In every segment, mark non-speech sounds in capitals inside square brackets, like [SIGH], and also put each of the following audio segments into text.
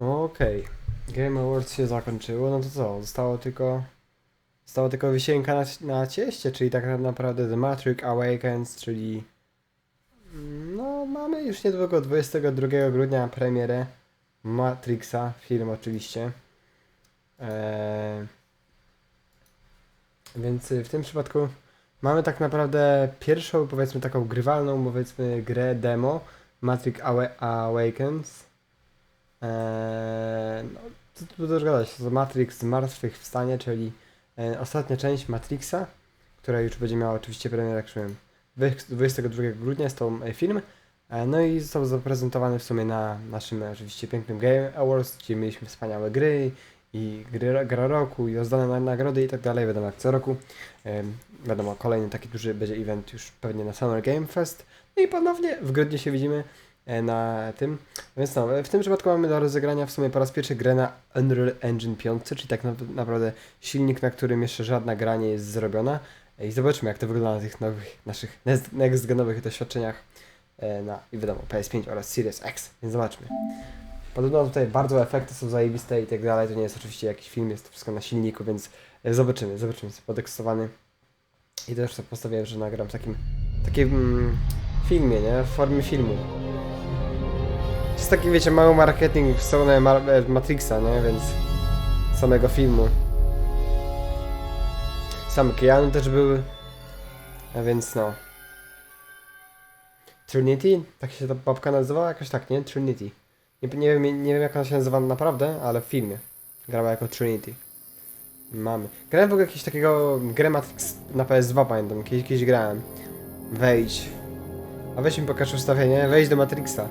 Okej. Game Awards się zakończyło, no to co? Zostało tylko... Została tylko wisienka na, na cieście, czyli tak naprawdę The Matrix Awakens, czyli... No, mamy już niedługo 22 grudnia premierę Matrixa, film oczywiście. Eee... Więc w tym przypadku mamy tak naprawdę pierwszą, powiedzmy taką grywalną, powiedzmy grę demo Matrix Awa- Awakens. Eee, no, co tu dużo gadać, to Matrix Zmartwychwstanie, czyli e, ostatnia część Matrixa, która już będzie miała oczywiście premierę, jak mówiłem, wy- 22 grudnia jest to e, film. E, No i został zaprezentowany w sumie na naszym e, oczywiście pięknym Game Awards, gdzie mieliśmy wspaniałe gry i gry, gra roku i rozdane na, nagrody i tak dalej, wiadomo jak co roku. Em, wiadomo, kolejny taki duży będzie event już pewnie na Summer Game Fest. No i ponownie w grudniu się widzimy e, na tym. Więc no, w tym przypadku mamy do rozegrania w sumie po raz pierwszy grę na Unreal Engine 5, czyli tak na, naprawdę silnik, na którym jeszcze żadna gra nie jest zrobiona. E, I zobaczmy jak to wygląda na tych nowych, naszych next- next-genowych doświadczeniach e, na, i wiadomo, PS5 oraz Series X, więc zobaczmy. Podobno tutaj bardzo efekty są zajebiste i tak dalej, to nie jest oczywiście jakiś film, jest to wszystko na silniku, więc e, zobaczymy, zobaczymy, jestem podekscytowany. I też sobie postawiłem, że nagram w takim, takim mm, filmie, nie, w formie filmu. Jest taki, wiecie, mały marketing w stronę Mar- e, Matrixa, nie? Więc samego filmu. Sam Keanu też był. A więc no. Trinity? Tak się ta babka nazywała? Jakoś tak, nie? Trinity. Nie, nie, wiem, nie wiem jak ona się nazywa naprawdę, ale w filmie. Grała jako Trinity. Mamy. Grałem w ogóle jakiegoś takiego grę Matrix na PS2 pamiętam. Kiedyś, kiedyś grałem. Wejdź. A weź mi pokaż ustawienie. Wejdź do Matrixa.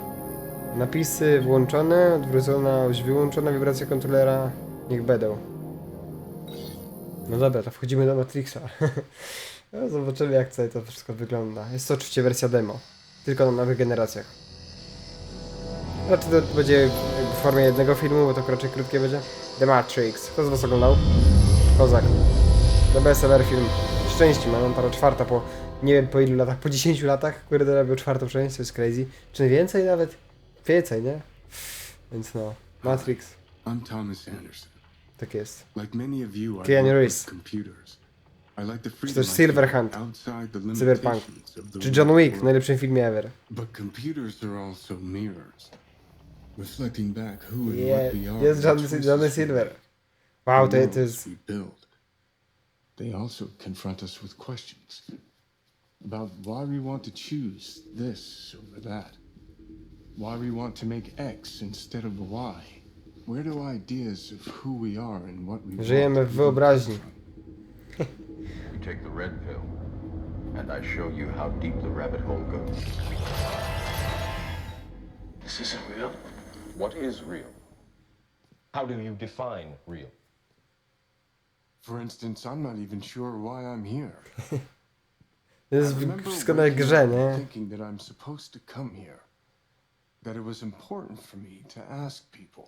Napisy włączone, odwrócona, już wyłączona wibracja kontrolera. Niech będą. No dobra, to wchodzimy do Matrixa. [LAUGHS] no, zobaczymy jak tutaj to wszystko wygląda. Jest to oczywiście wersja demo. Tylko na nowych generacjach. Raczej to będzie w formie jednego filmu, bo to raczej krótkie będzie. The Matrix. Kto z was oglądał? Kozak. The ever film. Szczęście mam, para czwarta po nie wiem po ilu latach, po 10 latach, kurde robił czwartą część, to jest crazy. Czy więcej nawet? Więcej, nie? Więc no, Matrix, I'm Thomas Anderson. tak jest. Like many of you, I Keanu work Reeves. with computers. I like the freedom I Silverhand, outside the Cyberpunk, limitations of the czy real John Wick, world. najlepszym filmie ever. But computers are also mirrors, reflecting back who and what we are. jest and Johnny, choices Johnny we Silver. make, Wow, the to, to worlds jest... we build. They also confront us with questions about why we want to choose this over that. Why we want to make X instead of Y. Where do ideas of who we are and what we Żyjemy want w even wyobraźni. come from? You take the red pill, and I show you how deep the rabbit hole goes. This isn't real. What is real? How do you define real? For instance, I'm not even sure why I'm here. [LAUGHS] To jest I remember wszystko na waking grze, up nie? Thinking that I'm supposed to come here. That it was important for me to ask people,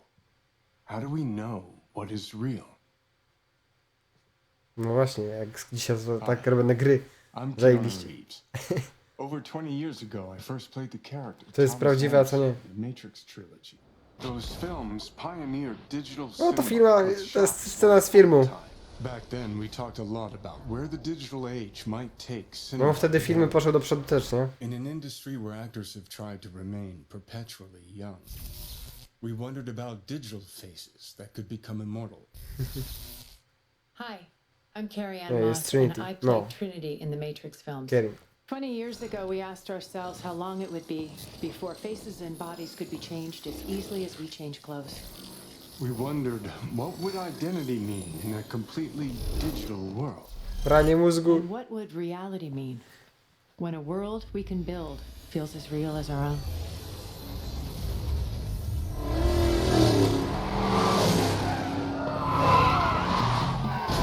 how do we know what is real? No właśnie, jak dzisiaj tak robię gry. Zajebiście. [LAUGHS] Over 20 years ago, I first played the character. To jest prawdziwe, a co nie? Matrix trilogy. Those films pioneered digital No to with to jest scena z filmu. Back then, we talked a lot about where the digital age might take No cinema. wtedy filmy poszły do przodu też, nie? In an industry where actors have tried to remain perpetually young, we wondered about digital faces that could become immortal. [LAUGHS] Hi, I'm Carrie Ann Yeah, it's Moss, Trinity. and I played No. Trinity in the Matrix films. Kidding. 20 years ago, we asked ourselves how long it would be before faces and bodies could be changed as easily as we change clothes. We wondered what would identity mean in a completely digital world. Pranie mózgu. And what would reality mean when a world we can build feels as real as our own?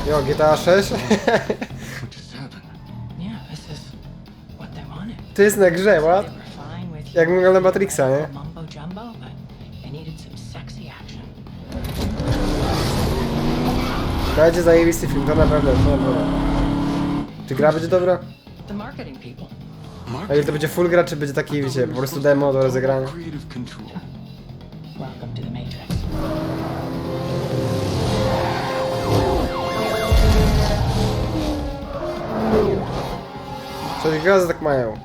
Jo, GTA 6? What just happened? Yeah, this is what they wanted. To jest na grze, what? Jak wygląda Matrixa, nie? Będzie zajebisty film, to naprawdę, to naprawdę. Czy gra będzie dobra? The marketing people. A ile to będzie full gra, czy będzie taki, wiecie, po prostu demo do rozegrania? Welcome to the Matrix. Czyli gazy tak mają.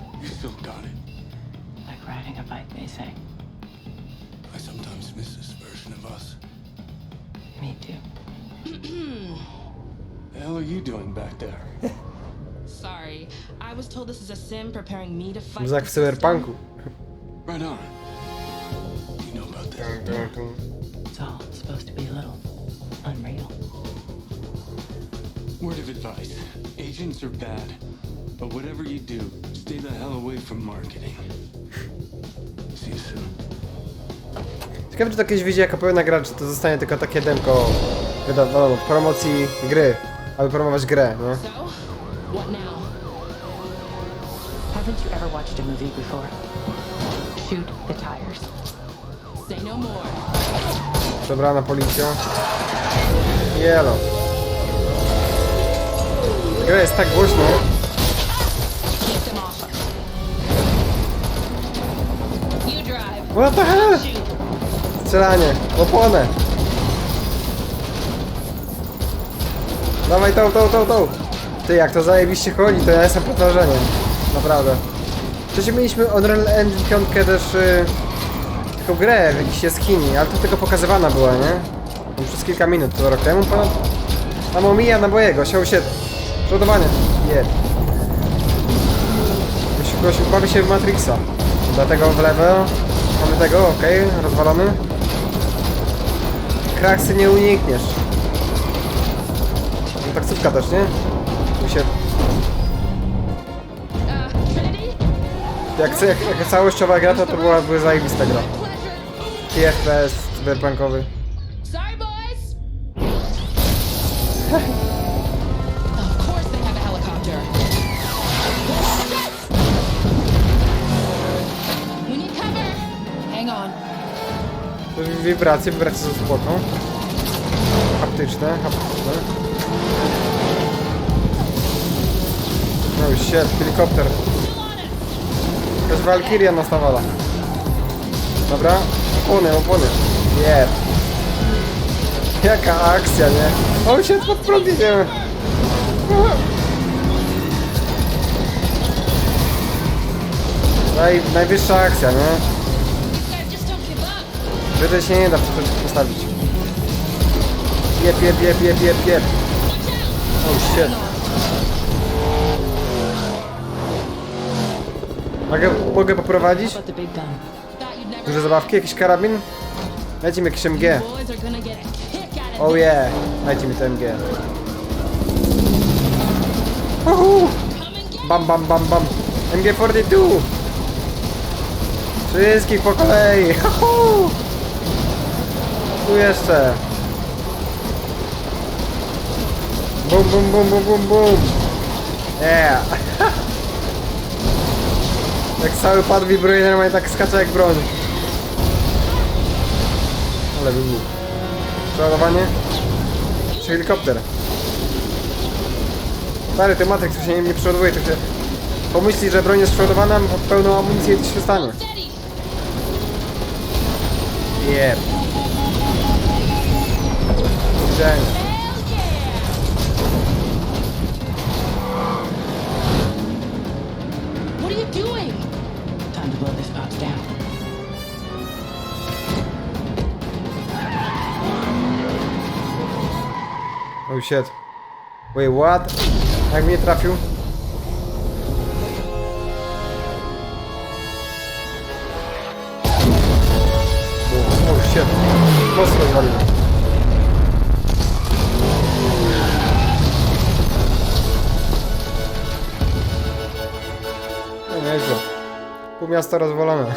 Are you doing back there? [LAUGHS] Sorry, I was told this is a sim preparing me to fight. Jak the w system. cyberpunku. Right on. You know about this? It's all supposed to be a little unreal. Word of advice. Agents are bad. But whatever you do, stay the hell away from marketing. [LAUGHS] See you soon. Ciekawe, czy to kiedyś wyjdzie jako pełna gra, czy to zostanie tylko takie demko wydawane promocji gry, aby promować grę, nie? So, what now? Haven't you ever watched a movie before? Shoot the tires. Say no more. Dobrana policja. Jelo. Gra jest tak głośno. Keep them off us. You drive. What the hell? Strzelanie. Oponę. Dawaj tą, tą, tą, tą. Ty, jak to zajebiście chodzi, to ja jestem pod wrażeniem. Naprawdę. Wcześniej mieliśmy Unreal Engine 5 też y, taką grę w jakiejś jaskini, ale to tylko pokazywana była, nie? Przez kilka minut, to rok temu ponad. Tam omija na mojego, siał się. Przodowanie. Nie. Gościu, bawi się w Matrixa. Dlatego w lewo. Mamy tego, okej, rozwalony. Kraksy nie unikniesz. Taksówka też, nie? Tu się... Jak, jak, jak całościowa gra, to, to była, była zajebista gra. TFPS cyberpunkowy. Wibracje, wibracje są spoko. Haptyczne, haptyczne. No już shit, helikopter. Jest Valkyria nas nawala. Dobra, opony, opony. Nie. Jaka akcja, nie? O, się pod prąd idziemy. Naj, najwyższa akcja, nie? Wyżej się nie da postawić. Jep, jep, jep, jep, jep, jep. Oh shit. Mogę, mogę poprowadzić? Duże zabawki? Jakiś karabin? Dajcie mi jakiś MG. Oh yeah. Dajcie mi to MG. Uhu. Bam, bam, bam, bam. MG42. Wszystkich po kolei. [LAUGHS] Uhu. Tu jeszcze. Bum, bum, bum, bum, bum, bum. Yeah. [LAUGHS] Jak cały pad wibruje, normalnie tak skacze jak broń. Ale wybuch. Przeładowanie. Czy helikopter? Stary, ten Matrix tu się nie, nie przeładowuje, to się... Pomyśli, że broń jest przeładowana, ma pełną amunicję i się stanie. Jeb. Yeah. Oh shit. Wait, what? Jak mnie trafił? Oh shit. Mocno zwalił. No nieźle. Pół miasta rozwalone. [LAUGHS]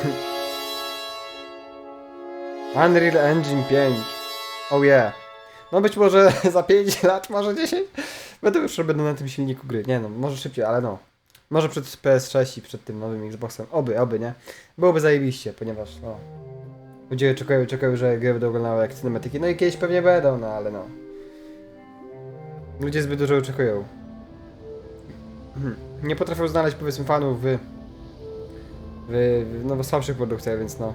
Unreal Engine 5. Oh yeah. No być może [LAUGHS] za 5 lat, może 10 będę już robił na tym silniku gry. Nie no, może szybciej, ale no. Może przed PS6 i przed tym nowym Xboxem. Oby, oby, nie? Byłoby zajebiście, ponieważ no. Ludzie czekają, czekają, że gry będą wyglądały jak cinematyki. No i kiedyś pewnie będą, no ale no. Ludzie zbyt dużo oczekują. Mhm. Nie potrafią znaleźć powiedzmy fanów w, w, no, w słabszych produktach, więc no.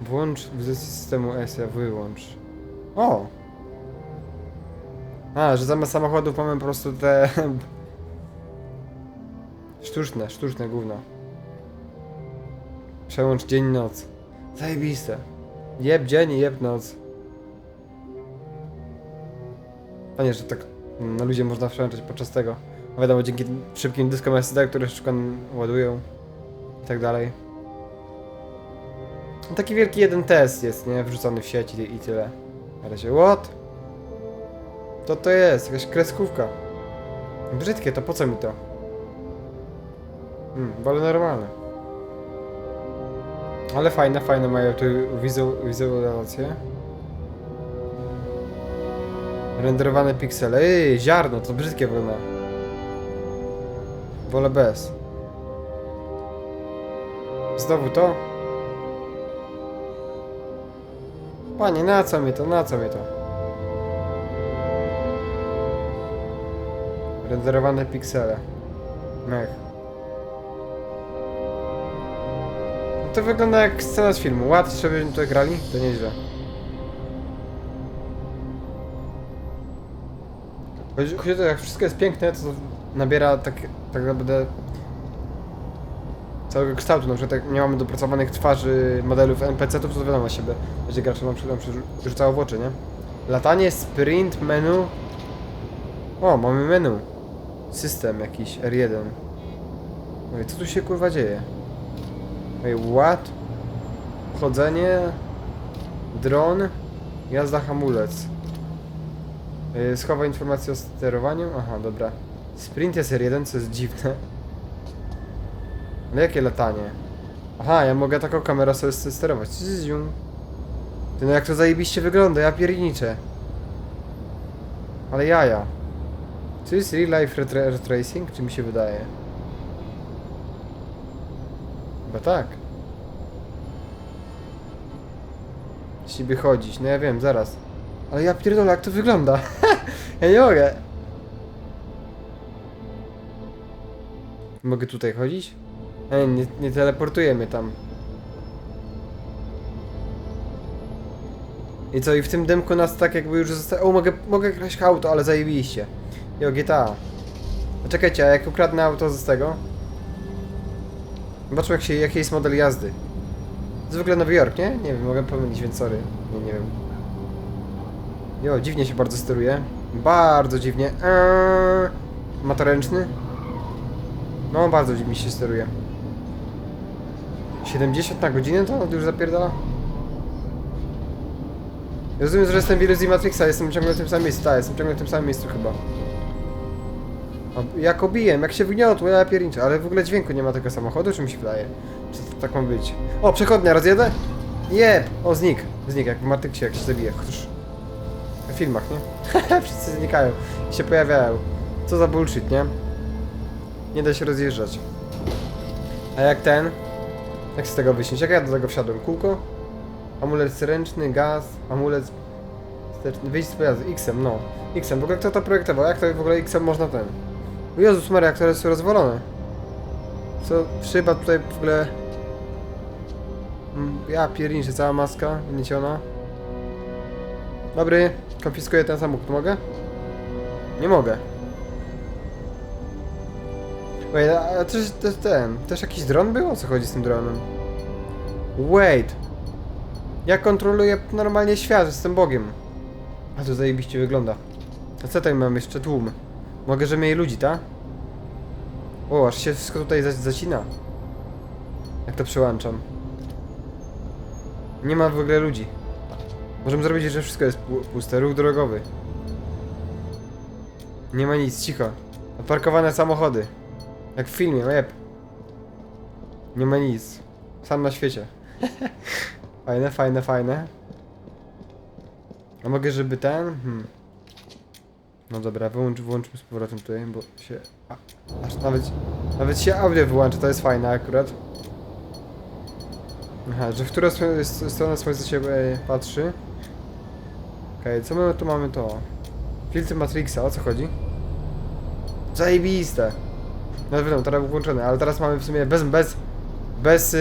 Włącz w systemu ESA, wyłącz. O! A, że zamiast samochodów mamy po prostu te... [LAUGHS] sztuczne, sztuczne gówno. Przełącz dzień, noc. Zajebiste. Jeb dzień i jeb noc. Panie, że tak na ludzie można przełączać podczas tego. No wiadomo, dzięki szybkim dyskom SD, które szybko ładują i tak dalej. Taki wielki jeden test jest, nie? Wrzucony w sieć i, i tyle. Na razie, what? To to jest, jakaś kreskówka. Brzydkie, to po co mi to? Hmm, wolę normalne. Ale fajne, fajne mają tu wizu, wizualizację. Renderowane piksele. Ej, ziarno, to brzydkie wygląda. Wolę bez. Znowu to? Panie, na co mi to, na co mi to? Renderowane piksele. Mech. No to wygląda jak scena z filmu. Łatwiej, żebyśmy to grali? To nieźle. Chodzi o to, jak wszystko jest piękne, to nabiera tak, tak naprawdę całego kształtu. Na przykład jak nie mamy dopracowanych twarzy modelów NPC-ów, to wiadomo siebie, będzie gracz nam rzucało w oczy, nie? Latanie, sprint, menu. O, mamy menu. System jakiś, R1. Oj, co tu się kurwa dzieje? Oj, what? Chodzenie, dron, jazda hamulec. Yy, Schowa informacje o sterowaniu. Aha, dobra. Sprint jest R1, co jest dziwne. Ale jakie latanie? Aha, ja mogę taką kamerą sobie sterować. Zzziu. Ty no jak to zajebiście wygląda, ja pierniczę. Ale jaja. Czy jest real life retra- retracing, czy mi się wydaje? Chyba tak. Jeśli by chodzić, no ja wiem, zaraz. Ale ja pierdolę, jak to wygląda. [LAUGHS] ja nie mogę. Mogę tutaj chodzić? Ej, nie, nie teleportuje mnie tam. I co, i w tym dymku nas tak jakby już zosta... O, mogę, mogę kraść auto, ale zajebiście. Jo, GTA. A czekajcie, a jak ukradnę auto z tego? Zobaczmy jak się, jaki jest model jazdy. Zwykle Nowy Jork, nie? Nie wiem, mogę pomylić, więc sorry. Nie, nie wiem. Jo, dziwnie się bardzo steruje. Bardzo dziwnie. Eee, ma to ręczny? No, bardzo dziwnie się steruje. 70 na godzinę to już zapierdala? Rozumiem, że jestem w iluzji Matrixa, jestem ciągle w tym samym miejscu. Tak, jestem ciągle w tym samym miejscu chyba. Jak obijem, jak się wgniotło, ja pierniczę, ale w ogóle dźwięku nie ma tego samochodu, czy mi się wydaje? Czy to tak ma być? O, przechodnia, rozjedę? Jeb! O, znik. Znik, jak w Matrixie, jak się zabije. Chociaż... W filmach, nie? [LAUGHS] Wszyscy znikają i się pojawiają. Co za bullshit, nie? Nie da się rozjeżdżać. A jak ten? Jak z tego wysiąść? Jak ja do tego wsiadłem? Kółko? Amulet ręczny, gaz, amulet wyjść z pojazdu, X-em, no. X-em, w ogóle kto to projektował? Jak to w ogóle X-em można ten? O Jezus Maria, to jest rozwalone. Co, szyba tutaj w ogóle... Mm, Ja pierniczę, cała maska wyniesiona. Dobry, konfiskuję ten samochód, mogę? Nie mogę. Wait, a też, też ten, też jakiś dron był? O co chodzi z tym dronem? Wait. Ja kontroluję normalnie świat, jestem Bogiem. A to zajebiście wygląda. A co tutaj mam jeszcze? Tłum. Mogę, że mniej ludzi, tak? O, aż się wszystko tutaj za- zacina. Jak to przełączam. Nie ma w ogóle ludzi. Możemy zrobić, że wszystko jest pu- puste. Ruch drogowy. Nie ma nic, cicho. Zaparkowane samochody. Jak w filmie, jeb. Nie ma nic. Sam na świecie. [LAUGHS] fajne, fajne, fajne. A mogę, żeby ten? Hmm. No dobra, wyłącz, włączmy z powrotem tutaj, bo się... A, aż nawet, nawet się audio wyłączy, to jest fajne akurat. Aha, że w którą stronę, słońce się e, patrzy. Okej, co my tu mamy to? Filtr Matrixa, o co chodzi? Zajebiste! No wiadomo, teraz był włączony, ale teraz mamy w sumie bez, bez, bez, yy,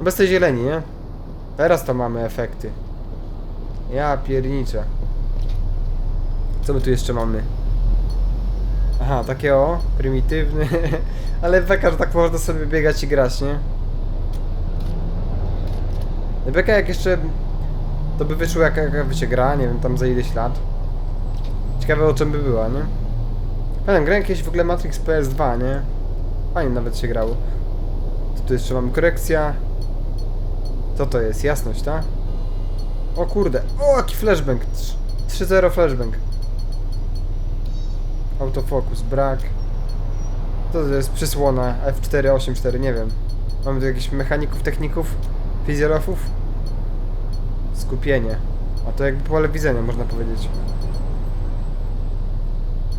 Bez tej zieleni, nie? Teraz to mamy efekty. Ja pierniczę. Co my tu jeszcze mamy? Aha, takie o, prymitywny. [LAUGHS] Ale beka, że tak można sobie biegać i grać, nie? Beka jak jeszcze... To by wyszło by się gra, nie wiem, tam za ileś lat. Ciekawe o czym by była, nie? Pamiętam, grałem kiedyś w ogóle Matrix PS2, nie? Fajnie nawet się grało. Tu jeszcze mamy? Korekcja. Co to jest? Jasność, tak? O kurde. O, jaki flashbang. Trz- 3-0 flashbang. Autofokus, brak. To jest? Przysłona F484, nie wiem. Mamy tu jakichś mechaników, techników, fizjolofów? Skupienie. A to jakby pole widzenia, można powiedzieć.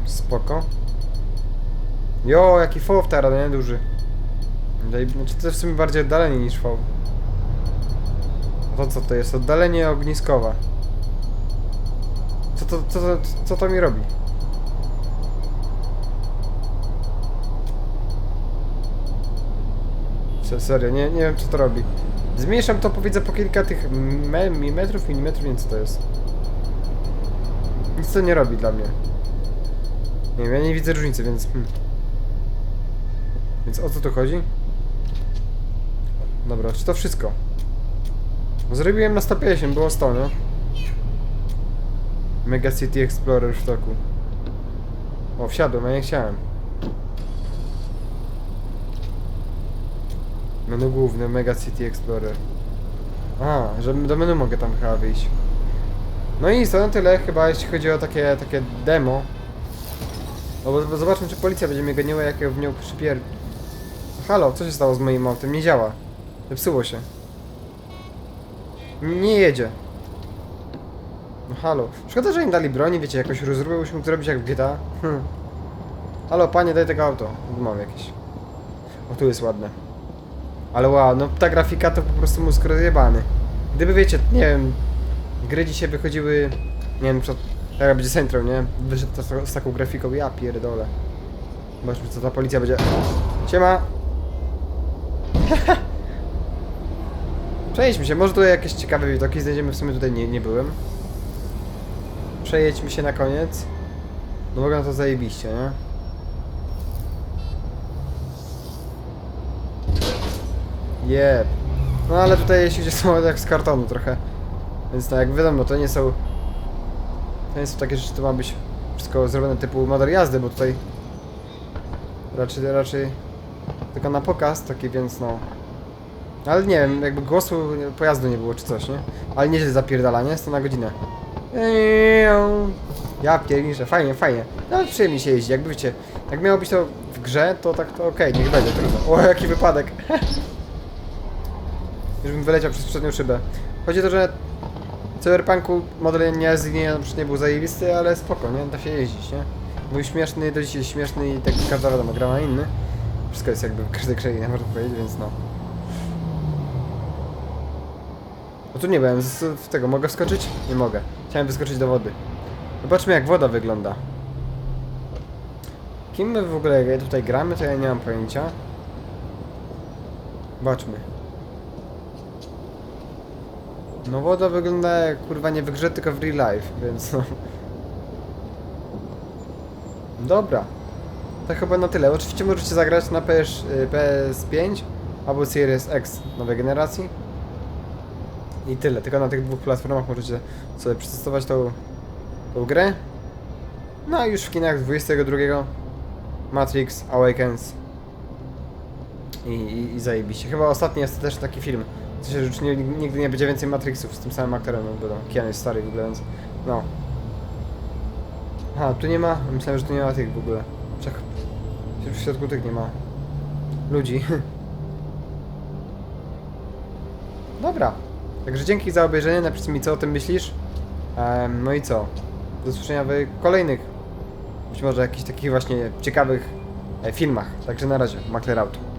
Spoko. Jo, jaki foł teraz, nie? Duży. Znaczy to w sumie bardziej oddalenie niż foł. To co to jest? Oddalenie ogniskowe. Co to, co to, co to mi robi? Se- Serio, nie, nie wiem co to robi. Zmniejszam to powiedzę po kilka tych me milimetrów, milimetrów, co to jest. Nic to nie robi dla mnie. Nie wiem, ja nie widzę różnicy, więc... Hmm. Więc o co tu chodzi? Dobra, czy to wszystko? Zrobiłem na 150, było 100, no. Mega City Explorer w toku. O, wsiadłem, a nie chciałem. Menu główne, Mega City Explorer. A, że do menu mogę tam chyba wyjść. No i to na tyle chyba, jeśli chodzi o takie, takie demo. No bo, zobaczmy, czy policja będzie mnie goniła, jak ja w nią przypier... Halo, co się stało z moim autem? Nie działa. Zepsuło się. Nie jedzie. No halo. Szkoda, że im dali broni, wiecie, jakoś rozróbę mógł zrobić jak w GTA. Hm. Halo, panie, daj tego auto. Mam jakieś. O, tu jest ładne. Ale wow, no ta grafika to po prostu mózg rozjebany. Gdyby, wiecie, nie wiem, gry dzisiaj wychodziły, nie wiem, przed, jak będzie Central, nie? Wyszedł to z, taką grafiką, ja pierdolę. Zobaczmy, co ta policja będzie... Siema! [LAUGHS] Przejedźmy się, może tutaj jakieś ciekawe widoki znajdziemy, w sumie tutaj nie, nie byłem. Przejedźmy się na koniec. No wygląda to zajebiście, nie? Jeb. No ale tutaj jeśli idzie są jak z kartonu trochę. Więc tak jak wiadomo, to nie są... To są takie rzeczy, to ma być wszystko zrobione typu model jazdy, bo tutaj... Raczej, raczej... Tylko na pokaz taki, więc no... Ale nie wiem, jakby głosu pojazdu nie było czy coś, nie? Ale nieźle zapierdala, nie? 100 na godzinę. Ja pierniczę, fajnie, fajnie. No przyjemnie się jeździ, jakby wiecie, jak miało być to w grze, to tak to okej, niech będzie trudno. O, jaki wypadek. [LAUGHS] Już bym wyleciał przez przednią szybę. Chodzi o to, że Cyberpunku model nie, na przykład nie był zajebisty, ale spoko, nie? Da się jeździć, nie? Był śmieszny, do dzisiaj śmieszny i tak każda wiadomo, gra ma inny. Wszystko jest jakby w każdej krainie, [LAUGHS] można powiedzieć, więc no. O tu nie byłem, z, z tego mogę wskoczyć? Nie mogę. Chciałem wyskoczyć do wody. Zobaczmy jak woda wygląda. Kim my w ogóle tutaj gramy, to ja nie mam pojęcia. Zobaczmy. No woda wygląda jak kurwa nie w grze, tylko w real life, więc no. Dobra. To chyba na tyle. Oczywiście możecie zagrać na PS, y, PS5 albo Series X nowej generacji. I tyle. Tylko na tych dwóch platformach możecie sobie przetestować tą, tą grę. No a już w kinach 22 Matrix Awakens. I, i, i zajebiście. Chyba ostatni jest też taki film. Sensie, że już nie, nigdy nie będzie więcej Matrixów z tym samym aktorem, bo no, Keanu jest stary w ogóle, więc no. Aha, tu nie ma? Myślałem, że tu nie ma tych w ogóle. Czek. W środku tych nie ma. Ludzi. [LAUGHS] Dobra. Także dzięki za obejrzenie, napisz mi co o tym myślisz. Em, no i co? Do usłyszenia w kolejnych, być może jakichś takich właśnie ciekawych e, filmach. Także na razie, Makler Out.